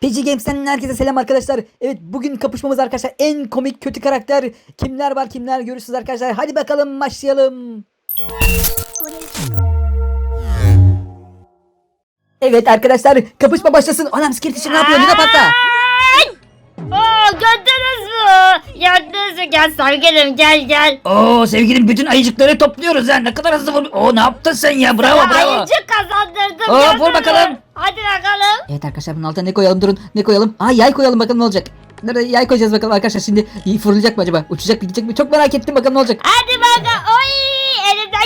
PG Games'ten herkese selam arkadaşlar. Evet bugün kapışmamız arkadaşlar en komik kötü karakter kimler var kimler görürsünüz arkadaşlar. Hadi bakalım başlayalım. Evet arkadaşlar kapışma başlasın. Anam skirtişi ne yapıyor? Luna patla. Gördünüz mü? Gördünüz mü? Gel sargelim gel gel. Oo sevgilim bütün ayıcıkları topluyoruz ya. Ne kadar hızlı vur. Oo ne yaptın sen ya? Bravo bravo. Ayıcık kazandırdım. Oo, gördün vur mü? bakalım. Hadi bakalım. Evet arkadaşlar bunun altına ne koyalım durun. Ne koyalım? Aa yay koyalım bakalım ne olacak. Nerede yay koyacağız bakalım arkadaşlar şimdi fırlayacak mı acaba? Uçacak mı gidecek mi? Çok merak ettim bakalım ne olacak. Hadi bakalım.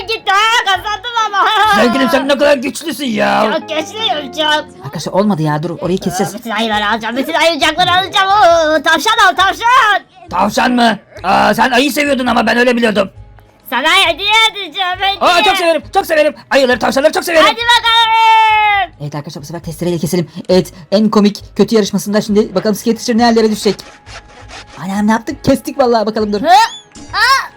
Elimden gitti. Ha, kazandım ama. Sevgilim sen ne kadar güçlüsün ya. Çok güçlüyüm çok. Arkadaşlar olmadı ya dur orayı keseceğiz. Bütün ayıları alacağım. Bütün ayıcakları alacağım. Oo, tavşan al tavşan. Tavşan mı? Aa sen ayı seviyordun ama ben öyle biliyordum. Sana hediye edeceğim hediye. Aa çok severim çok severim. Ayıları tavşanları çok severim. Hadi bakalım. Evet arkadaşlar bu sefer testereyle keselim. Evet en komik kötü yarışmasında şimdi bakalım skate ne hallere düşecek. Anam ne yaptık? Kestik vallahi bakalım dur. Hı?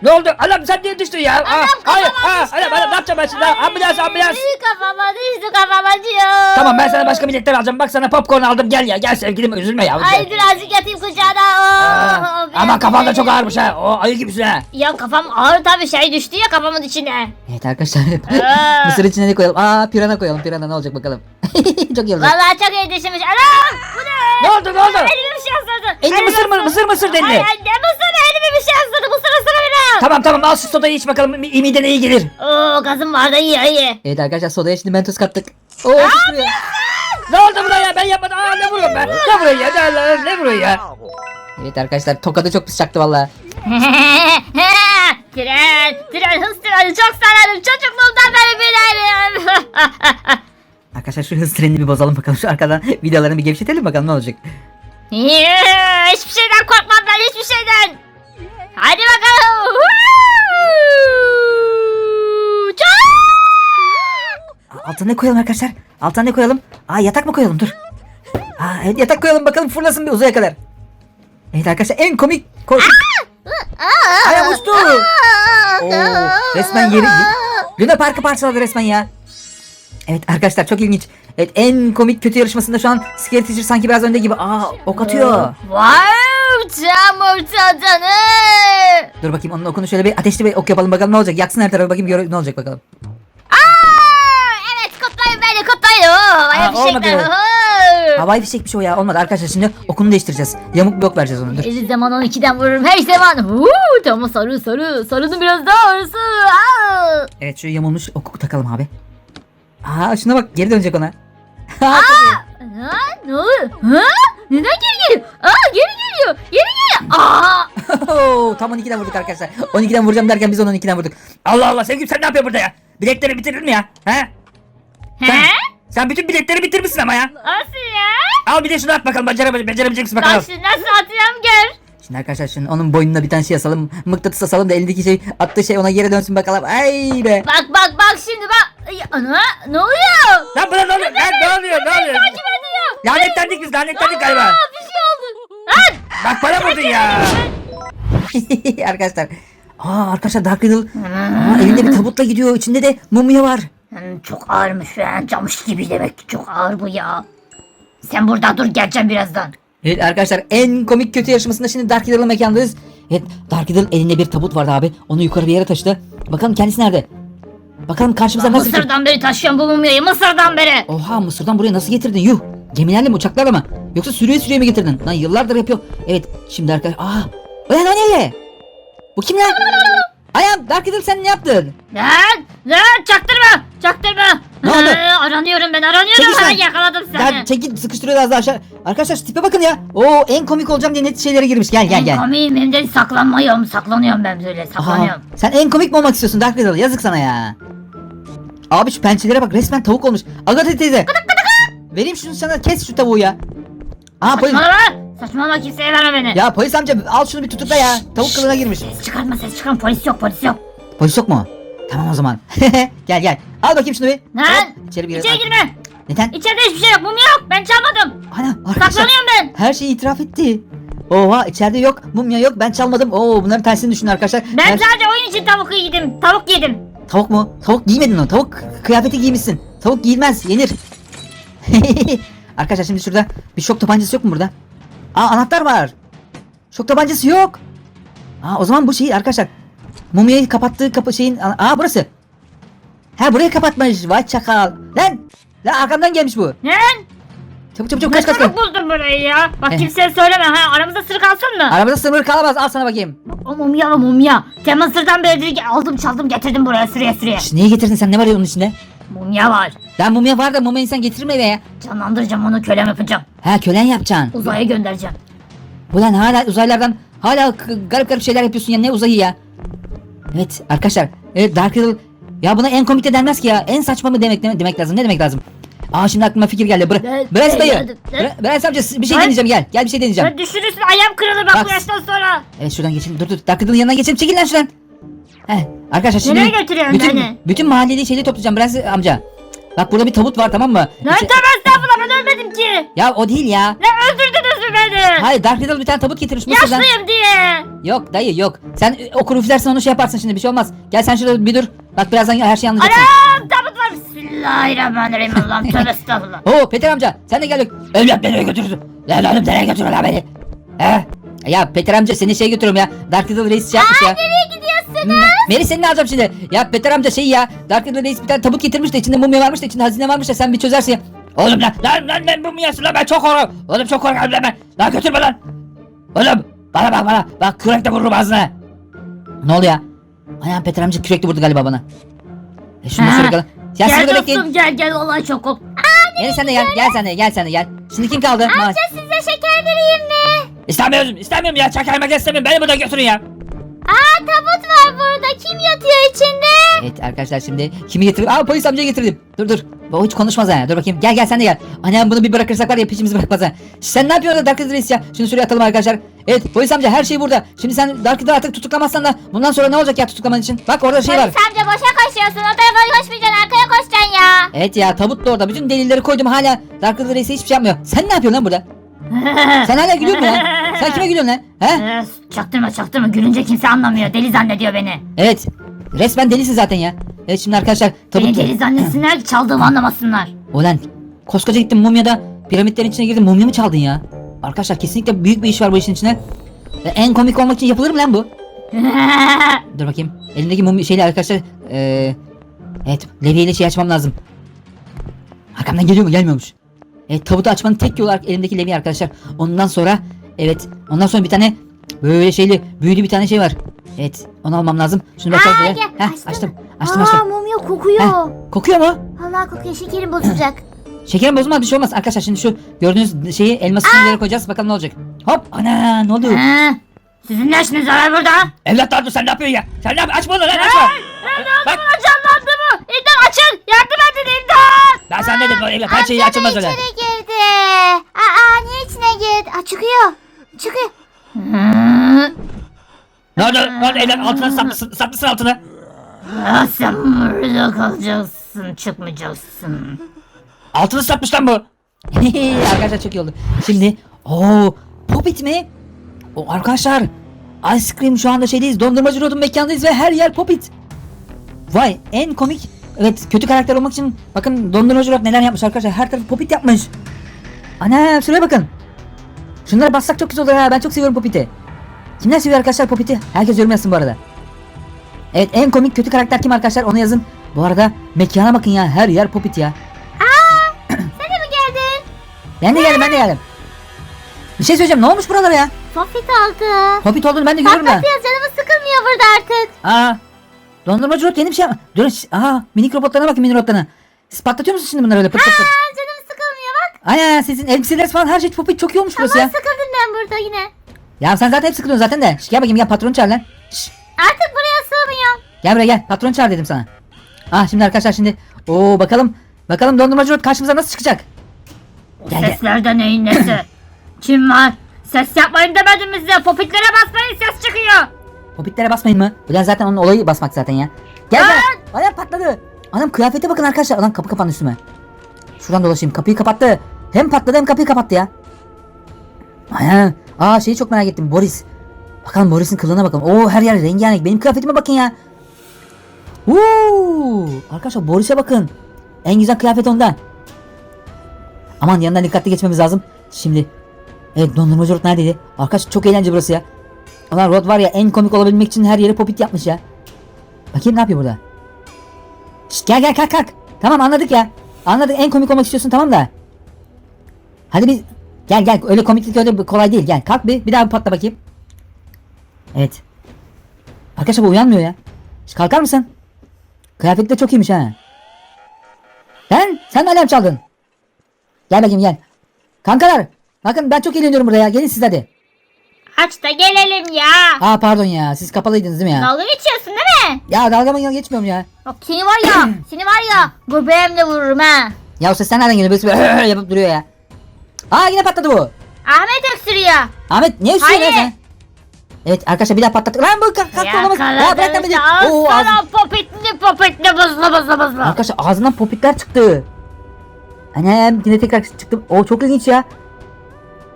Ne oldu? Anam sen niye düştün ya? Aa, hayır. kafama Aa, düştü. anam, anam, ne yapacağım ben şimdi? Ambulans ambulans. Düştü kafama düştü kafam acıyor. Tamam ben sana başka biletler alacağım. Bak sana popcorn aldım. Gel ya gel sevgilim üzülme ya. Ay birazcık yatayım kucağına. Aa, Oh, ama kafan da çok ağırmış ha. O ayı gibisin ha. Ya kafam ağır tabii şey düştü ya kafamın içine. Evet arkadaşlar Aa. mısır içine ne koyalım? Aa pirana koyalım. Pirana ne olacak bakalım. çok iyi olacak. Vallahi çok iyi düşünmüş. Anam bu ne? Ne oldu ne oldu? Elime bir şey ısırdı. Elini mısır mı? Mısır mısır dedi. Ay ay ne mısır elime bir şey ısırdı. Mısır ısırdı beni. Tamam tamam al şu sodayı iç bakalım. Mi- Midene iyi gelir. Oo gazım var da iyi iyi. Evet arkadaşlar sodaya şimdi mentos kattık. Oo fışkırıyor. Ne oldu buna ya? Ben yapmadım. Aa ne vuruyorum ben? Ne vuruyor ya? Ne, ne, ne vuruyor ya? Evet arkadaşlar tokadı çok pis çaktı valla. tren, tren, hız treni çok severim. Çocukluğumdan beri bilirim. Arkadaşlar şu hız trenini bir bozalım bakalım. Şu arkadan vidalarını bir gevşetelim bakalım ne olacak. hiçbir şeyden korkmam ben hiçbir şeyden. Hadi bakalım. Altına ne koyalım arkadaşlar? Altına ne koyalım? Aa yatak mı koyalım dur. Aa evet yatak koyalım bakalım fırlasın bir uzaya kadar. Evet arkadaşlar en komik korku. Ayağım uçtu. Oo, resmen yeri... Luna Park'ı parçaladı resmen ya. Evet arkadaşlar çok ilginç. Evet en komik kötü yarışmasında şu an Scary Teacher sanki biraz önde gibi. Aa ok atıyor. Wow, çamur tadanı. Dur bakayım onun okunu şöyle bir ateşli bir ok yapalım bakalım ne olacak. Yaksın her tarafı bakayım gör ne olacak bakalım. Aa, evet kutlayın beni kutlayın. Oo, Aa, olmadı. Havai fişek bir şey o ya olmadı arkadaşlar şimdi okunu değiştireceğiz. Yamuk bir ok vereceğiz onu dur. Her zaman 12'den vururum her zaman. Uuu, tamam sarı sarı. Sarının biraz daha arası. Evet şu yamulmuş oku takalım abi. Aa şuna bak geri dönecek ona. İyi. Ha, ne oluyor? Ha? Neden geri geliyor? Aa geri geliyor. Geri geliyor. Aa. Oo, Tam 12'den vurduk arkadaşlar. 12'den vuracağım derken biz onu 12'den vurduk. Allah Allah sevgilim sen ne yapıyorsun burada ya? Biletleri bitirir mi ya? He? Sen, He? sen bütün biletleri bitirmişsin ama ya. Nasıl ya? Al bir de şunu at bakalım. Becere, becerebilecek misin Bak bakalım. şimdi nasıl atacağım gör. Şimdi arkadaşlar şimdi onun boynuna bir tane şey asalım. Mıknatıs asalım da elindeki şey attığı şey ona geri dönsün bakalım. Ay be. Bak bak bak şimdi bak. Ay, Ana ne oluyor? Lan buna ne oluyor? Lan ne oluyor? Ne oluyor? Takip ediyor. Lanetlendik biz lanetlendik galiba. Aa bir şey oldu. Lan. Bak bana vurdun ya. arkadaşlar. Aa arkadaşlar Dark Riddle aa, elinde bir tabutla gidiyor. İçinde de mumya var. Hmm, Çok ağırmış ya. Camış gibi demek ki çok ağır bu ya. Sen burada dur geleceğim birazdan. Evet arkadaşlar en komik kötü yarışmasında şimdi Dark Riddle'ın mekandayız. Evet Dark Riddle elinde bir tabut vardı abi. Onu yukarı bir yere taşıdı. Bakalım kendisi nerede? Bakalım karşımıza nasıl... Mısır'dan beri taşıyorum bu mumyayı Mısır'dan beri. Oha Mısır'dan buraya nasıl getirdin yuh? Gemilerle mi uçaklarla mı? Yoksa sürüye sürüye mi getirdin? Lan yıllardır yapıyor. Evet şimdi arkadaş... Aa! Ulan o ne öyle? Bu kim lan? Ayağım Dark Riddle sen ne yaptın? Lan lan çaktırma çaktırma. Ne oldu? Ee, aranıyorum ben aranıyorum. Çekil Ha, sen. yakaladım seni. Ya çekil sıkıştırıyor az daha aşağı. Arkadaşlar şu tipe bakın ya. Oo en komik olacağım diye net şeylere girmiş. Gel gel gel. komiyim hem de saklanmıyorum saklanıyorum ben böyle Aha, saklanıyorum. sen en komik mi olmak istiyorsun Dark Riddle? Yazık sana ya. Abi şu pençelere bak resmen tavuk olmuş. Agatha teyze. Vereyim şunu sana kes şu tavuğu ya. Aa polis. Saçmalama saçmalama kimseye verme beni. Ya polis amca al şunu bir tutukla ya. Tavuk kılığına girmiş. Ses çıkarma ses çıkarma polis yok polis yok. Polis yok mu? Tamam o zaman. gel gel. Al bakayım şunu bir. Lan Hop, İçeri bir içeri girme. Neden? İçeride hiçbir şey yok mum yok ben çalmadım. Ana arkadaşlar. Saklanıyorum ben. Her şeyi itiraf etti. Oha içeride yok. Mumya yok. Ben çalmadım. Oo bunların tersini düşünün arkadaşlar. Ben Her- sadece oyun için tavuk yedim tavuk yedim. Tavuk mu? Tavuk giymedin o. Tavuk kıyafeti giymişsin. Tavuk giyilmez. Yenir. Arkadaşlar şimdi şurada bir şok tabancası yok mu burada? Aa anahtar var. Şok tabancası yok. Aa o zaman bu şey arkadaşlar. Mumyayı kapattığı kapı şeyin aa burası. Ha burayı kapatmış. Vay çakal. Lan! Lan arkamdan gelmiş bu. Ne? Çabuk çabuk çabuk kaç kaç kaç. çabuk buldun burayı ya. Bak Eh. kimseye söyleme ha. Aramızda sır kalsın mı? Arabada sınır kalamaz. Al sana bakayım. O mumya o mumya. Temin sırdan beridir aldım çaldım getirdim buraya süreye süreye. Şş, niye getirdin sen? Ne var ya onun içinde? Mumya var. Lan mumya var da mumya insan getirme eve ya. Canlandıracağım onu kölem yapacağım. Ha kölen yapacaksın. Uzaya göndereceğim. Ulan hala uzaylardan hala k- garip garip şeyler yapıyorsun ya ne uzayı ya. Evet arkadaşlar. Evet Dark Riddle. Ya buna en komik de denmez ki ya. En saçma mı demek, demek lazım. Ne demek lazım? Aa şimdi aklıma fikir geldi. Bıra Bırak ne- dayı. Bırak amca bir şey Ne? deneyeceğim gel. Gel bir şey deneyeceğim. Sen düşürürsün ayağım kırılır bak Bak. bu yaştan sonra. Evet şuradan geçelim. Dur dur. Riddle'ın yanına geçelim. Çekil lan şuradan. Heh. Arkadaşlar şimdi Nereye götürüyorsun bütün, beni? bütün mahalleli şeyleri toplayacağım. Biraz amca. Bak burada bir tabut var tamam mı? Lan İçi- tövbe estağfurullah ben ölmedim ki. Ya o değil ya. Ne öldürdünüz mü beni? Hayır Dark Riddle bir tane tabut getirmiş. Yaşlıyım diye. Yok dayı yok. Sen okur üflersin onu şey yaparsın şimdi bir şey olmaz. Gel sen şurada bir dur. Bak birazdan her şeyi anlayacaksın. Anam tabut. Bismillahirrahmanirrahim Allah'ım tövbe estağfurullah. Oo Peter amca sen de gel. Evlat nereye götürürsün? Lan oğlum nereye götürüyorsun beni? He? Ya Peter amca seni şey götürüyorum ya. Dark Riddle Reis şey yapmış ya. Nereye gidiyorsun? Me- Meri seni ne alacağım şimdi? Ya Peter amca şey ya. Dark Riddle Reis bir tane tabut getirmiş de içinde mumya varmış da içinde hazine varmış da sen bir çözersin ya. Oğlum lan lan lan lan mumyası lan ben çok korkuyorum. Oğlum çok korkuyorum lan ben. Lan götürme lan. Oğlum bana bak bana. Bak kürekle vururum ağzına. Ne oluyor ya? Ayağım Peter amca kürekle vurdu galiba bana. E şunu Ha. şöyle kalın. Ya Gel burada bekleyin. dostum gel gel vallahi çok korktum. Meri sen de gel. Gel sen de gel sen de gel. Şimdi kim kaldı? Ma- size şeker vereyim mi? İstemiyorum istemiyorum ya çakaymak istemiyorum beni buradan götürün ya. Aa tabut var burada. Kim yatıyor içinde? Evet arkadaşlar şimdi kimi getirdim? Aa polis amcayı getirdim. Dur dur. O hiç konuşmaz ha. Dur bakayım. Gel gel sen de gel. Annem bunu bir bırakırsak var ya peşimizi bırakmaz ha. Sen ne yapıyorsun Dark Riddle Reis ya? Şunu şuraya atalım arkadaşlar. Evet polis amca her şey burada. Şimdi sen Dark artık tutuklamazsan da bundan sonra ne olacak ya tutuklaman için? Bak orada şey var. amca boşa koşuyorsun. O tarafa koşmayacaksın. Arkaya koşacaksın ya. Evet ya tabut da orada. Bütün delilleri koydum hala. Dark Riddle Reis'e hiçbir şey yapmıyor. Sen ne yapıyorsun lan burada? Sen hala gülüyor musun lan? Sen kime gülüyorsun lan? He? Ee, çaktırma çaktırma. Gülünce kimse anlamıyor. Deli zannediyor beni. Evet. Resmen delisin zaten ya. Evet şimdi arkadaşlar tabut... Beni deli zannetsinler ki çaldığımı anlamasınlar. Ulan koskoca gittim mumyada pirammitlerin içine girdim mumya mı çaldın ya? Arkadaşlar kesinlikle büyük bir iş var bu işin içine. Ve en komik olmak için yapılır mı lan bu? Dur bakayım. Elimdeki mumya şeyle arkadaşlar. Ee, evet levyeyle şey açmam lazım. Arkamdan geliyor mu? Gelmiyormuş. Evet tabutu açmanın tek yolu elimdeki levye arkadaşlar. Ondan sonra evet ondan sonra bir tane böyle şeyli büyülü bir tane şey var. Evet onu almam lazım. Şunu bakalım şöyle. gel, Heh, açtım. açtım. Açtım açtım. mumya kokuyor. Kokuyor mu? Allah kokuyor şekerim bozulacak. Şekerim bozulmaz bir şey olmaz. Arkadaşlar şimdi şu gördüğünüz şeyi elması yere koyacağız. Bakalım ne olacak. Hop ana ne oldu? Ee, Sizin ne işiniz var burada? Evlat dur sen ne yapıyorsun ya? Sen ne yapıyorsun? Açma onu lan açma. Bak Canlandı mı? İmdat açın! Yardım edin imdat! ben sen ne dedim evlat her şey açılmaz öyle. İçeri girdi. Aa niye içine girdi? Aa çıkıyor. Çıkıyor. Ne oldu? Ne oldu evlat altına sapmışsın, sapmışsın altına. Aa, sen burada kalacaksın, çıkmayacaksın. Altını sapmış lan bu. arkadaşlar çok iyi oldu. Şimdi o Popit mi? O arkadaşlar Ice Cream şu anda şeydeyiz. Dondurmacı Rod'un mekandayız ve her yer Popit. Vay en komik. Evet kötü karakter olmak için bakın Dondurmacı Rod neler yapmış arkadaşlar. Her tarafı Popit yapmış. Ana şuraya bakın. Şunlara bassak çok güzel olur ha. Ben çok seviyorum Popit'i. Kimler seviyor arkadaşlar Popit'i? Herkes yorum bu arada. Evet en komik kötü karakter kim arkadaşlar onu yazın. Bu arada mekana bakın ya her yer Popit ya. Ben de geldim ben de geldim. Bir şey söyleyeceğim ne olmuş buralara ya? Soffit aldı. Popit olduğunu ben de görüyorum da. Patlatıyoruz canımız sıkılmıyor burada artık. Aa. Dondurmacı robot yeni bir şey yapma. Dur. şş, Aa minik robotlarına bakın minik robotlarına. Siz patlatıyor musunuz şimdi bunları öyle pıt pıt pıt? Aa canım sıkılmıyor bak. Aynen sizin elbiseler falan her şey Popit çok iyi olmuş burası Ama ya. sıkıldım ben burada yine. Ya sen zaten hep sıkılıyorsun zaten de. Şş, gel bakayım gel patron çağır lan. Şş, Artık buraya sığmıyorum. gel buraya gel patron çağır dedim sana. Ah şimdi arkadaşlar şimdi. Oo bakalım. Bakalım dondurmacı robot karşımıza nasıl çıkacak? Gel gel. Seslerden neyin nesi? Kim var? Ses yapmayın demedim mi size? Popitlere basmayın ses çıkıyor. Popitlere basmayın mı? Ulan zaten onun olayı basmak zaten ya. Gel gel. Adam patladı. Adam kıyafete bakın arkadaşlar. Adam kapı kapandı üstüme. Şuradan dolaşayım. Kapıyı kapattı. Hem patladı hem kapıyı kapattı ya. Aynen. Aa şeyi çok merak ettim. Boris. Bakalım Boris'in kılığına bakalım. Oo her yer rengarenk. Benim kıyafetime bakın ya. Uuu. Arkadaşlar Boris'e bakın. En güzel kıyafet onda. Aman yanından dikkatli geçmemiz lazım. Şimdi. Evet dondurmacı Rod neredeydi? Arkadaş çok eğlenceli burası ya. Ulan Rod var ya en komik olabilmek için her yere popit yapmış ya. Bakayım ne yapıyor burada. Şşt, gel gel kalk kalk. Tamam anladık ya. Anladık en komik olmak istiyorsun tamam da. Hadi bir gel gel öyle komiklik öyle kolay değil gel kalk bir bir daha bir patla bakayım. Evet. Arkadaşlar bu uyanmıyor ya. Şşt, kalkar mısın? Kıyafet de çok iyiymiş ha. Sen sen alarm çaldın? Gel bakayım gel. Kankalar bakın ben çok eğleniyorum burada ya gelin siz hadi. Aç da gelelim ya. Aa pardon ya siz kapalıydınız değil mi ya? Dalga geçiyorsun değil mi? Ya dalga mı geçmiyorum ya. Bak seni var ya. seni var ya. Göbeğimle vururum ha. Ya o ses sen nereden geliyor? Birisi böyle yapıp duruyor ya. Aa yine patladı bu. Ahmet öksürüyor. Ahmet niye üstüne Hayır. sen? Evet arkadaşlar bir daha patlattık. Lan bu kalk kalk olamaz. Ya bırak lan beni. Oo, ağzı- Sana popitli popitli bızlı bızlı bızlı. Arkadaşlar ağzından popitler çıktı. Annem yine tekrar çıktı. O çok ilginç ya.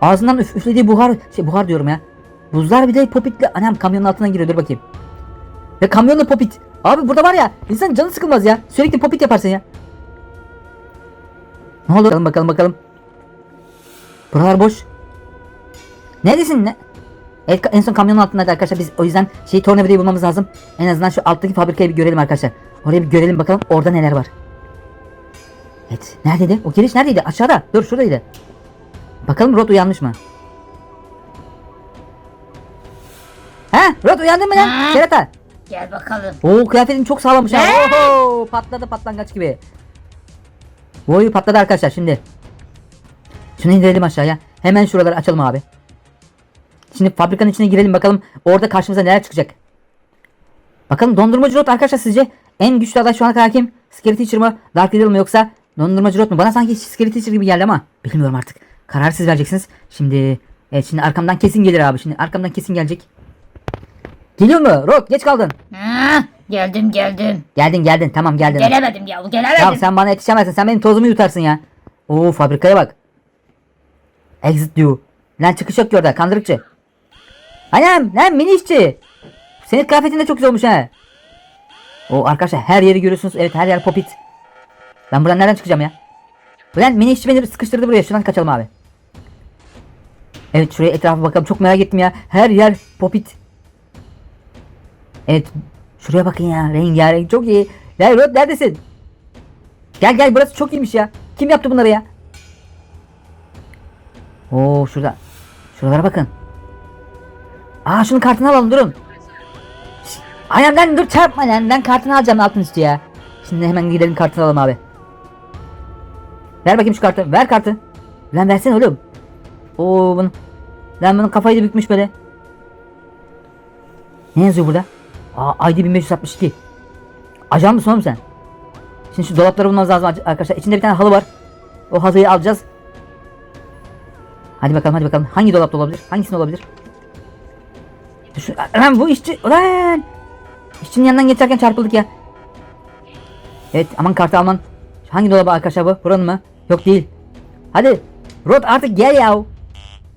Ağzından üf, üflediği buhar, şey buhar diyorum ya. Buzlar bir de popitli. Annem kamyonun altına giriyor dur bakayım. Ve kamyonla popit. Abi burada var ya insan canı sıkılmaz ya. Sürekli popit yaparsın ya. Ne oldu? Bakalım bakalım bakalım. Buralar boş. Neredesin? Ne? Evet en son kamyonun altındaydı arkadaşlar. Biz o yüzden şey tornavidayı bulmamız lazım. En azından şu alttaki fabrikayı bir görelim arkadaşlar. Oraya bir görelim bakalım orada neler var. Evet. Neredeydi? O giriş neredeydi? Aşağıda. Dur şuradaydı. Bakalım Rod uyanmış mı? He? Rod uyandın mı lan? Ha? Kerata. Gel bakalım. Oo kıyafetin çok sağlammış ha. Ne? Oho, patladı patlangaç gibi. Boyu patladı arkadaşlar şimdi. Şunu indirelim aşağıya. Hemen şuraları açalım abi. Şimdi fabrikanın içine girelim bakalım orada karşımıza neler çıkacak. Bakalım dondurmacı rot arkadaşlar sizce en güçlü aday şu ana kadar kim? Scary Teacher mı? Dark Riddle mı yoksa dondurmacı rot mu? Bana sanki Scary Teacher gibi geldi ama bilmiyorum artık. Karar siz vereceksiniz. Şimdi evet şimdi arkamdan kesin gelir abi. Şimdi arkamdan kesin gelecek. Geliyor mu? Rot geç kaldın. Ha, geldim geldim. Geldin geldin tamam geldin. Gelemedim ya gelemedim. Ya sen bana yetişemezsin. Sen benim tozumu yutarsın ya. Oo fabrikaya bak. Exit diyor. Lan çıkış yok ki orada kandırıkçı. Anam lan mini işçi. Senin kıyafetin de çok güzel olmuş ha. O arkadaşlar her yeri görüyorsunuz. Evet her yer popit. Ben buradan nereden çıkacağım ya? Ulan mini işçi beni sıkıştırdı buraya. Şuradan kaçalım abi. Evet şuraya etrafa bakalım. Çok merak ettim ya. Her yer popit. Evet. Şuraya bakın ya. Rengarenk çok iyi. Ya Rod neredesin? Gel gel burası çok iyiymiş ya. Kim yaptı bunları ya? Oo şurada. Şuralara bakın. Aa şunun kartını alalım durun. Aynen lan dur çarpma lan. Ben kartını alacağım altın üstü ya. Şimdi hemen gidelim kartını alalım abi. Ver bakayım şu kartı. Ver kartı. Lan versene oğlum. Oo bunu. Lan bunun kafayı da bükmüş böyle. Ne yazıyor burada? Aa ID 1562. Ajan mısın oğlum sen? Şimdi şu dolapları bulmamız lazım arkadaşlar. İçinde bir tane halı var. O halıyı alacağız. Hadi bakalım hadi bakalım. Hangi dolapta olabilir? Hangisinde olabilir? Düşün. Lan bu işçi. Ulan. İşçinin yanından geçerken çarpıldık ya. Evet aman kartı alman. Hangi dolaba arkadaşlar bu? Buranın mı? Yok değil. Hadi. Rod artık gel yav.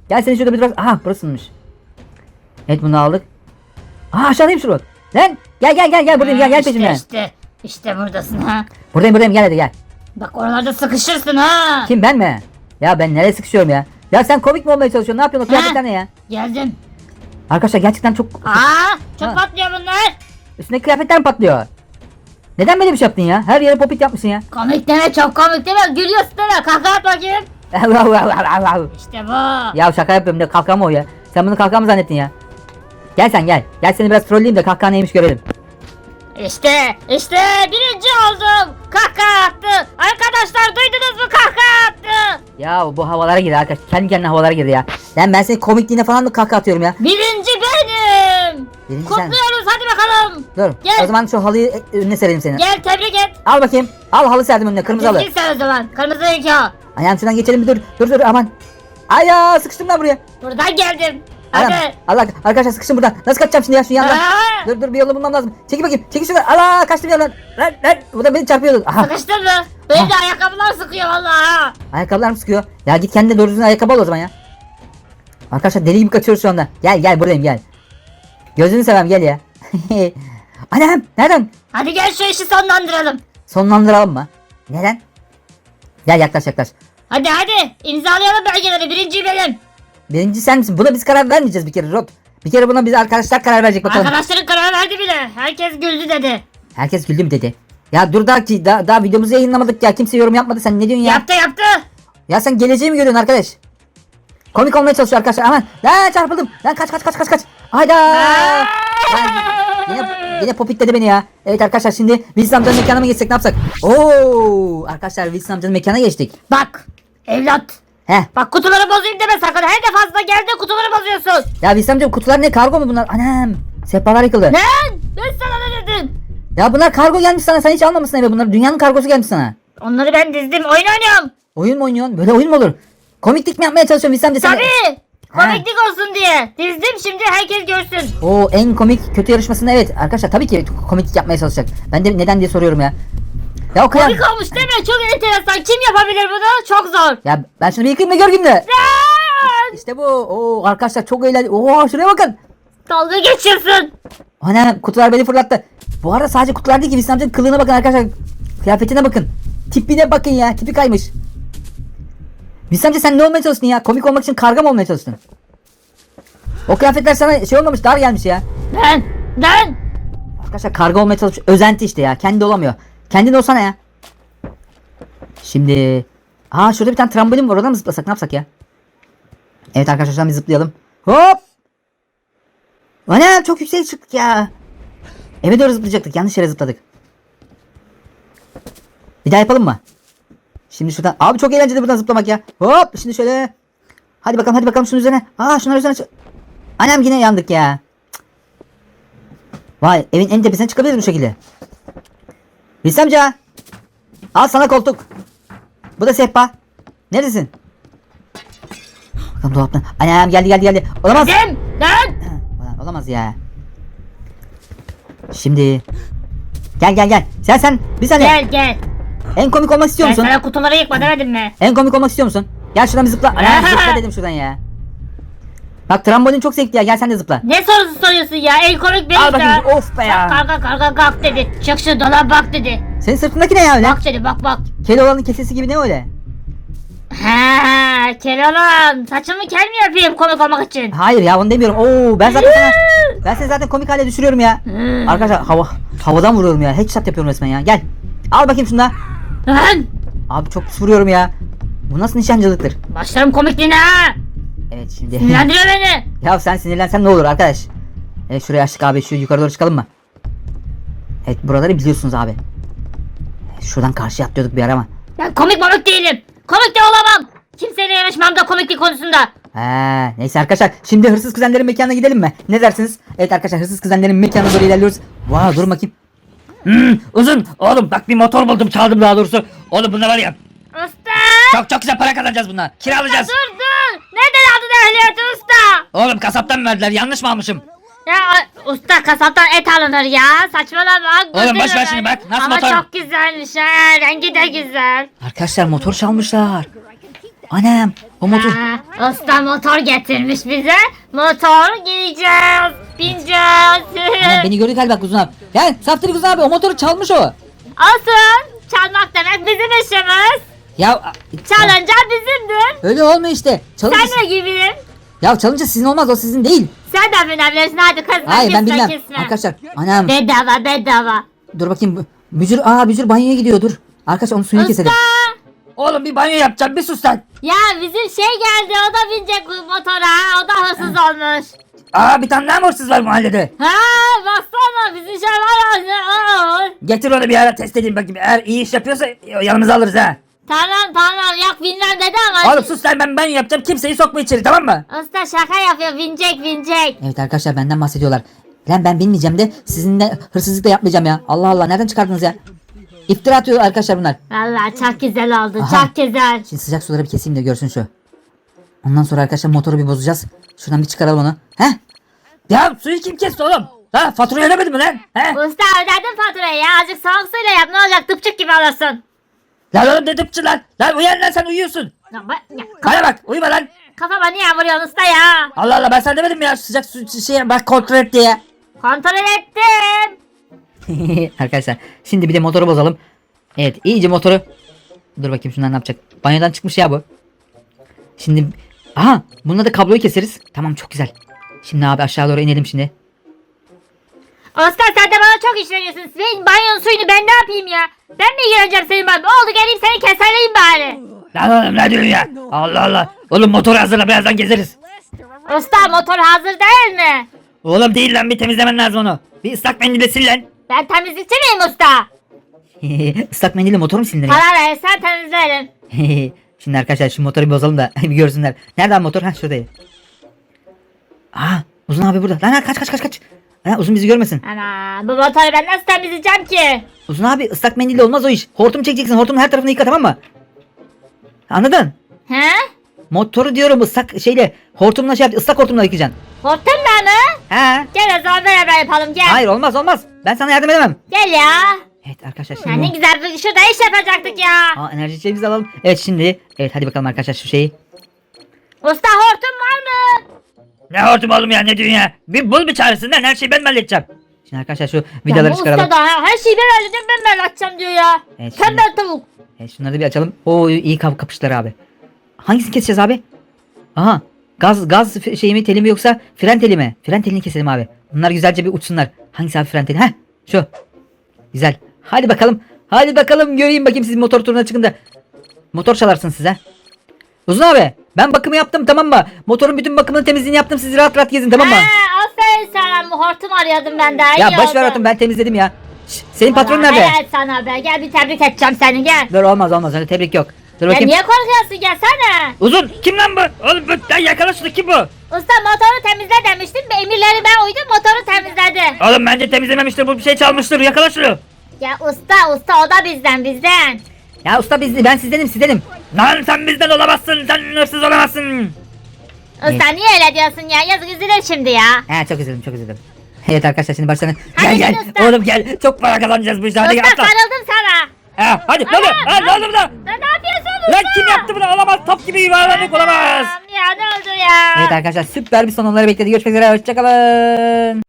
Gel seni şurada bir biraz. Aha burasıymış. Evet bunu aldık. Aa aşağıdayım şu Rod. Lan gel gel gel gel buradayım gel gel peşimden. işte, işte buradasın ha. Buradayım buradayım gel hadi gel. Bak oralarda sıkışırsın ha. Kim ben mi? Ya ben nereye sıkışıyorum ya? Ya sen komik mi olmaya çalışıyorsun? Ne yapıyorsun? O kıyafetler ne ya? Geldim. Arkadaşlar gerçekten çok... Aa, çok Ha. patlıyor bunlar. Üstündeki kıyafetler mi patlıyor? Neden böyle bir şey yaptın ya? Her yere popit yapmışsın ya. Komik deme çok komik deme. Gülüyorsun deme. Kahkaha at bakayım. İşte bu. ya şaka yapıyorum da kalkan mı o ya? Sen bunu kalkan mı zannettin ya? Gel sen gel. Gel seni biraz trolleyeyim de kalkan neymiş görelim. İşte, işte birinci oldum. Kahkaha attı. Arkadaşlar duydunuz mu kahkaha attı. Ya bu havalara girdi arkadaş. Kendi kendine havalara girdi ya. Lan ben senin komikliğine falan mı kahkaha atıyorum ya? Birinci benim. Birinci sen. bakalım. Dur. Gel. O zaman şu halıyı e, önüne serelim seni. Gel tebrik et. Al bakayım. Al halı serdim önüne kırmızı halı. Sen o zaman. Kırmızı iki o. Ayağın şuradan geçelim bir dur. Dur dur aman. Ay ya sıkıştım lan buraya. Buradan geldim. Hadi. Allah arkadaşlar sıkıştım buradan. Nasıl kaçacağım şimdi ya şu yandan? Aa, Dur dur bir yolunu bulmam lazım. Çekil bakayım. Çekil şuradan. Allah kaçtım yandan. Lan lan. Bu da beni çarpıyordu. Aha. Sıkıştın mı? Benim de ayakkabılar sıkıyor vallahi. Ayakkabılar mı sıkıyor? Ya git kendine doğru düzgün ayakkabı al o zaman ya. Arkadaşlar deli gibi kaçıyoruz şu anda. Gel gel buradayım gel. Gözünü seveyim gel ya. Anam nereden? Hadi gel şu işi sonlandıralım. Sonlandıralım mı? Neden? Gel yaklaş yaklaş. Hadi hadi imzalayalım belgeleri birinci benim. Birinci sen misin? Buna biz karar vermeyeceğiz bir kere Rod. Bir kere buna biz arkadaşlar karar verecek bakalım. Arkadaşların karar verdi bile. Herkes güldü dedi. Herkes güldü mü dedi. Ya dur daha, ki- daha, daha videomuzu yayınlamadık ya. Kimse yorum yapmadı. Sen ne diyorsun ya? Yaptı yaptı. Ya sen geleceği mi görüyorsun arkadaş? Komik olmaya çalışıyor arkadaşlar. Aman. Lan çarpıldım. Lan kaç kaç kaç kaç kaç. Hayda. Lan, yine, yine popitledi beni ya. Evet arkadaşlar şimdi Wilson amcanın mekanına mı geçsek ne yapsak? Oo arkadaşlar Wilson amcanın mekana geçtik. Bak evlat. Heh. Bak kutuları bozayım deme sakın. Her defasında geldi kutuları bozuyorsun. Ya Wilson amca kutular ne kargo mu bunlar? Anam. Sehpalar yıkıldı. Ne? Ben sana ne dedim? Ya bunlar kargo gelmiş sana. Sen hiç almamışsın eve bunlar. Dünyanın kargosu gelmiş sana. Onları ben dizdim oyun oynuyorum. Oyun mu oynuyorsun? Böyle oyun mu olur? Komiklik mi yapmaya çalışıyorsun Wilson amca? Tabii. Komiklik olsun diye. Dizdim şimdi herkes görsün. O en komik kötü yarışmasında evet arkadaşlar tabii ki komiklik yapmaya çalışacak. Ben de neden diye soruyorum ya. Ya o kadar... Komik olmuş değil mi? Çok enteresan. Kim yapabilir bunu? Çok zor. Ya ben şunu bir yıkayayım da gör günde. İşte bu. Oo arkadaşlar çok eğlenceli. Oo şuraya bakın. Dalga geçiyorsun. Ana kutular beni fırlattı. Bu arada sadece kutular değil ki Hüsnü amcanın kılığına bakın arkadaşlar. Kıyafetine bakın. Tipine bakın ya. Tipi kaymış. Amca sen ne olmaya çalıştın ya? Komik olmak için karga mı olmaya çalıştın? O kıyafetler sana şey olmamış dar gelmiş ya. Ben. Ben. Arkadaşlar karga olmaya çalışıyor. Özenti işte ya. Kendi olamıyor. Kendin olsana ya. Şimdi. Aa şurada bir tane trambolin var. Oradan mı zıplasak? Ne yapsak ya? Evet arkadaşlar şuradan bir zıplayalım. Hop. Ana çok yüksek çıktık ya. Eve doğru zıplayacaktık. Yanlış yere zıpladık. Bir daha yapalım mı? Şimdi şuradan. Abi çok eğlenceli buradan zıplamak ya. Hop. Şimdi şöyle. Hadi bakalım hadi bakalım şunun üzerine. Aa şunlar üzerine. Anam yine yandık ya. Vay evin en tepesine çıkabiliriz bu şekilde. Amca. Al sana koltuk. Bu da sehpa. Neredesin? Bakalım dolaptan. Anam geldi geldi geldi. Olamaz. Lan. Ulan olamaz ya. Şimdi. Gel gel gel. Sen sen bir saniye. Gel gel. En komik olmak istiyor Ben musun? sana kutuları yıkma demedim mi? En komik olmak istiyor musun? Gel şuradan bir zıpla. Anam zıpla dedim şuradan ya. Bak trambolin çok zevkli ya. Gel sen de zıpla. Ne sorusu soruyorsun ya? En komik benim Al bakayım. ya. Of be ya. Karga karga kalk dedi. Çık şu dolaba bak dedi. Senin sırtındaki ne ya öyle? Bak dedi bak bak. Keloğlan'ın kesesi gibi ne öyle? Ha, Keloğlan saçımı kel mi yapayım komik olmak için? Hayır ya onu demiyorum. Oo ben zaten sana ben seni zaten komik hale düşürüyorum ya. Arkadaşlar hava havadan vuruyorum ya. Headshot yapıyorum resmen ya. Gel. Al bakayım şunu da. Lan! Abi çok pis vuruyorum ya. Bu nasıl nişancılıktır? Başlarım komikliğine ha. Evet şimdi. Sinirlendiriyor beni. ya sen sinirlensen ne olur arkadaş? Evet şuraya açtık abi. Şu yukarı doğru çıkalım mı? Evet buraları biliyorsunuz abi. Evet, Şuradan karşıya atlıyorduk bir ara ama. Ben komik komik değilim. Komik de olamam. Kimseyle yarışmam da komiklik konusunda. He, neyse arkadaşlar şimdi hırsız kuzenlerin mekanına gidelim mi? Ne dersiniz? Evet arkadaşlar hırsız kuzenlerin mekanına doğru ilerliyoruz. Vay dur bakayım. Hmm, uzun. Oğlum bak bir motor buldum çaldım daha doğrusu. Oğlum bunlar var ya. Usta! Çok çok güzel para kazanacağız bunlar. Kiralayacağız. Dur dur. Neden aldın ehliyeti usta? Oğlum kasaptan verdiler yanlış mı almışım? Ya usta kasaptan et alınır ya. Saçmalama. Oğlum, boş ver şimdi, bak, nasıl Ama motor? çok güzelmiş ha. Rengi de güzel. Arkadaşlar motor çalmışlar. Anam o motor. Ha, usta motor getirmiş bize. Motor giyeceğiz. Bineceğiz. Anam beni gördü galiba kuzun abi. Gel Saftiri kuzun abi o motoru çalmış o. Olsun. Çalmak demek bizim işimiz. Ya Çalınca bizimdir. öyle olmuyor işte. Çalınca, Sen ne gibiyim? ya çalınca sizin olmaz o sizin değil. Sen de binebilirsin hadi kızma Hayır ben bilmem. kesme. Arkadaşlar anam Bedava bedava. dur bakayım. Bücür aa bücür banyoya gidiyor dur. Arkadaşlar onun suyunu Usta. keselim. Oğlum bir banyo yapacağım bir sus lan. Ya bizim şey geldi o da binecek motora. O da hırsız olmuş. Aa bir tane daha mı hırsız var mahallede? Ha baksana bizim şey var ya. Getir onu bir ara test edeyim bakayım. Eğer iyi iş yapıyorsa yanımıza alırız ha. Tamam tamam yok bilmem dedi ama. Oğlum sus lan ben banyo yapacağım kimseyi sokma içeri tamam mı? Usta şaka yapıyor binecek binecek. Evet arkadaşlar benden bahsediyorlar. Lan ben bilmeyeceğim de sizinle hırsızlık da yapmayacağım ya. Allah Allah nereden çıkardınız ya? İftira atıyor arkadaşlar bunlar. Valla çok güzel oldu Aha. çok güzel. Şimdi sıcak suları bir keseyim de görsün şu. Ondan sonra arkadaşlar motoru bir bozacağız. Şuradan bir çıkaralım onu. Heh. Ya suyu kim kesti oğlum? Ha faturayı ödemedin mi lan? He? Usta ödedim faturayı ya azıcık soğuk suyla yap ne olacak tıpçık gibi alırsın. Lan oğlum ne tıpçı lan? Lan uyan lan sen uyuyorsun. Ya, ba- ya, Bana bak uyuma lan. kafama niye vuruyorsun usta ya? Allah Allah ben sana demedim mi ya sıcak su şey bak kontrol et diye. Kontrol ettim. arkadaşlar şimdi bir de motoru bozalım. Evet iyice motoru Dur bakayım şunlar ne yapacak. Banyodan çıkmış ya bu. Şimdi aha bununla da kabloyu keseriz. Tamam çok güzel. Şimdi abi aşağı doğru inelim şimdi. Oscar sen de bana çok iş veriyorsun. Senin banyonun suyunu ben ne yapayım ya? Ben mi ilgileneceğim senin banyon? Oldu geleyim seni keserleyim bari. Lan oğlum ne diyorsun ya? Allah Allah. Oğlum motoru hazırla birazdan gezeriz. Usta motor hazır değil mi? Oğlum değil lan bir temizlemen lazım onu. Bir ıslak mendille sil lan. Ben temizlikçi miyim usta? Islak mendille motor mu silinir ya? Para verirsen temizlerim. Şimdi arkadaşlar şu motoru bir bozalım da bir görsünler. Nereden motor? Ha şurada. Aa Uzun abi burada. Lan lan, kaç kaç kaç kaç. Lan, uzun bizi görmesin. Ana bu motoru ben nasıl temizleyeceğim ki? Uzun abi ıslak mendille olmaz o iş. Hortum çekeceksin. Hortumun her tarafını yıka tamam mı? Anladın? He? Motoru diyorum ıslak şeyle hortumla şey yap ıslak hortumla yıkayacaksın. Hortumla mı? He. Gel o zaman beraber yapalım gel. Hayır olmaz olmaz. Ben sana yardım edemem. Gel ya. Evet arkadaşlar Ya şimdi ne bu- güzel bir şurada iş yapacaktık ya. Aa, enerji içeceğimizi alalım. Evet şimdi evet hadi bakalım arkadaşlar şu şeyi. Usta hortum var mı? Ne hortum oğlum ya ne diyorsun ya? Bir bul bir çaresini lan her şeyi ben mi halledeceğim? Şimdi arkadaşlar şu Ya vidaları bu çıkaralım. usta da ha, her şeyi ben halledeceğim ben ben diyor ya. Evet, Sen şimdi- ben tavuk. Evet, şunları da bir açalım. Oo iyi kap kapıştılar abi. Hangisini keseceğiz abi? Aha gaz gaz f- şeyi mi teli mi yoksa fren teli mi? Fren telini keselim abi. Bunlar güzelce bir uçsunlar. Hangisi abi fren teli? Heh şu. Güzel. Hadi bakalım. Hadi bakalım göreyim bakayım siz motor turuna çıkın da. Motor çalarsınız size. Uzun abi ben bakımı yaptım tamam mı? Motorun bütün bakımını temizliğini yaptım siz rahat rahat gezin tamam mı? Ha, aferin sana hortum arıyordum ben de. Ya iyi boş ver oldu. hatun ben temizledim ya. Şş, senin patron Vallahi nerede? Helal sana be gel bir tebrik edeceğim seni gel. Dur olmaz olmaz öyle tebrik yok. Dur Ya bakayım. niye korkuyorsun gelsene. Uzun kim lan bu? Oğlum bu lan yakala şunu kim bu? Usta motoru temizle demiştim. Emirleri ben uydum motoru temizledi. Oğlum bence temizlememiştir bu bir şey çalmıştır yakala şunu. Ya usta usta o da bizden bizden. Ya usta biz ben sizdenim sizdenim. Lan sen bizden olamazsın sen hırsız olamazsın. Usta niye öyle diyorsun ya yazık üzülür şimdi ya. He çok üzüldüm çok üzüldüm. Evet arkadaşlar şimdi başlayalım. Hadi Gel gel usta. oğlum gel çok para kazanacağız bu işte hadi gel usta atla. sarıldım sana. Ha, hadi ne oluyor? Ha, ne oldu burada? Lan ne yapıyorsun? Lan kim yaptı bunu olamaz top gibi yuvarlanık olamaz. Ya ne oldu ya? Evet arkadaşlar süper bir son onları bekledi. Görüşmek üzere hoşçakalın.